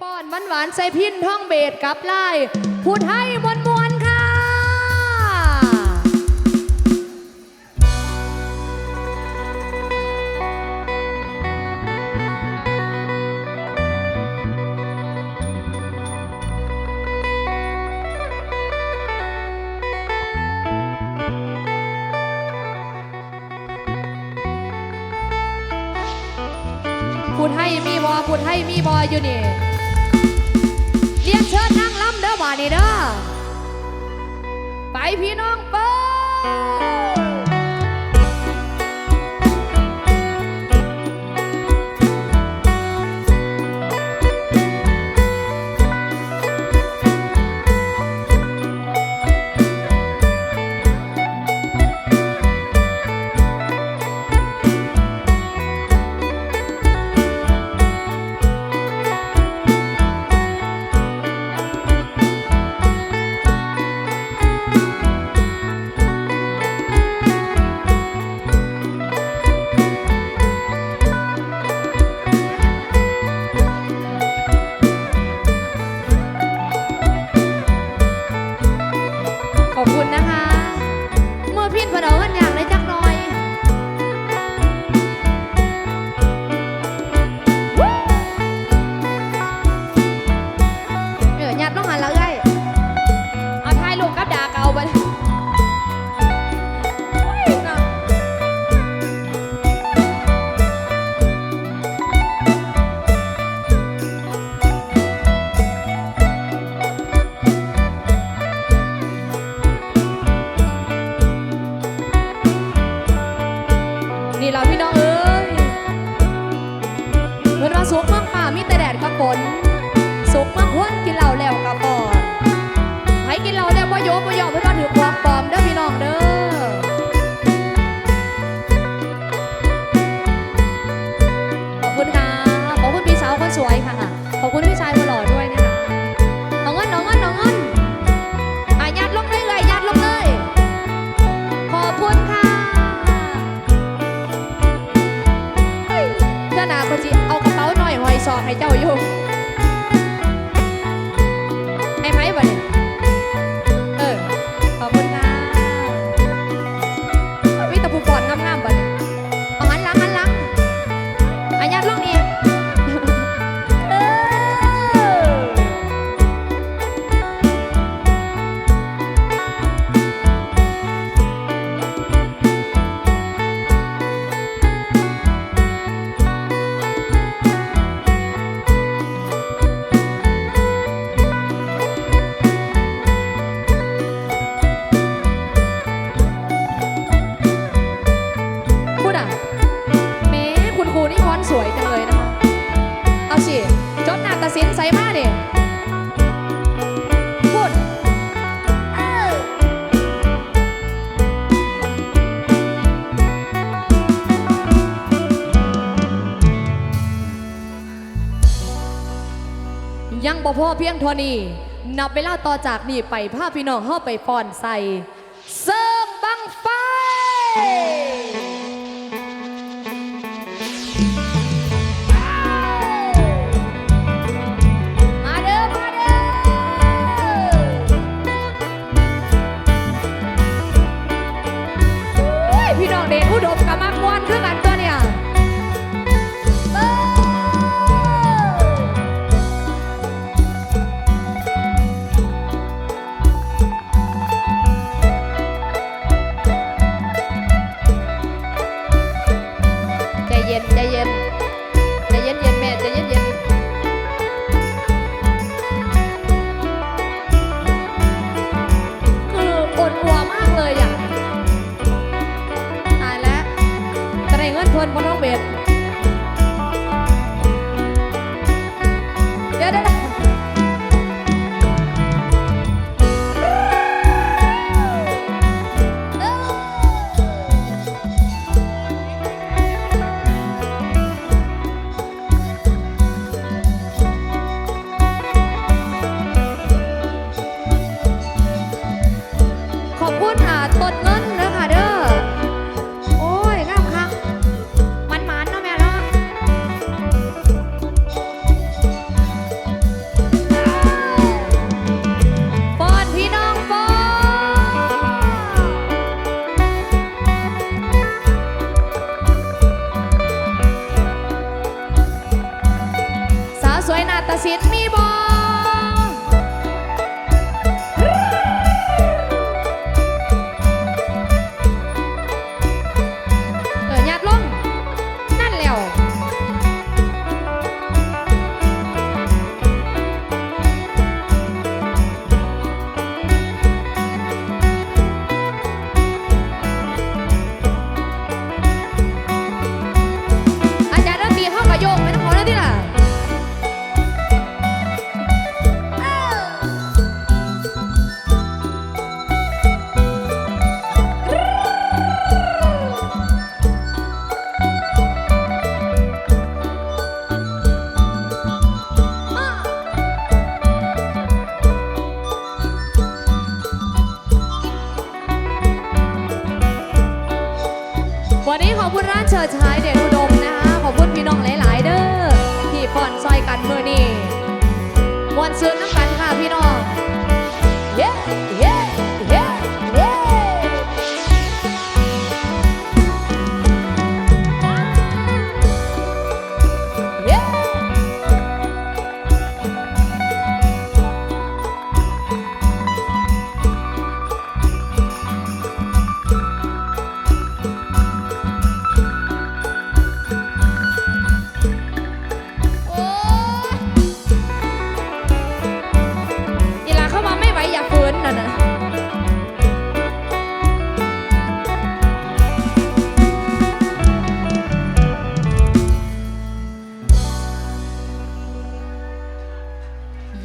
ป้อนหวานหวานใส่พินท่องเบสกับไล่พูดให้มวนมวลค่ะ พูดให้มีบอพูดให้มีบออยู่นี่ พี่น้องเปิ้ วยจังเลยนะคะ เอาสิจดหนาตาสินใส่มาดิพูดเยังบ่พอเพียงเท่นี่นับเวลาต่อจากนี้ไปภาพพี่น้องเข้าไปป้อนใส่เซิร์ฟบังไฟ Hey! เย็นๆแม่ใจเย็นๆ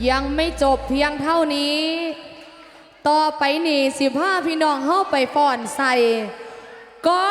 ยังไม่จบเพียงเท่านี้ ต่อไปนี่สิบห้าพี่น้องเข้าไปฟ้อนใส่ก็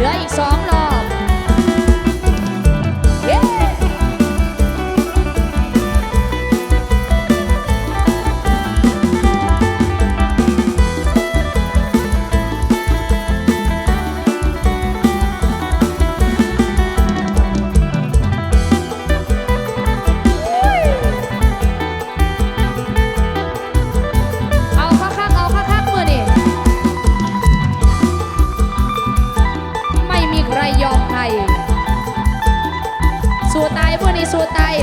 Yeah, song. สู้ตายเมื่อนี้สู้ตาย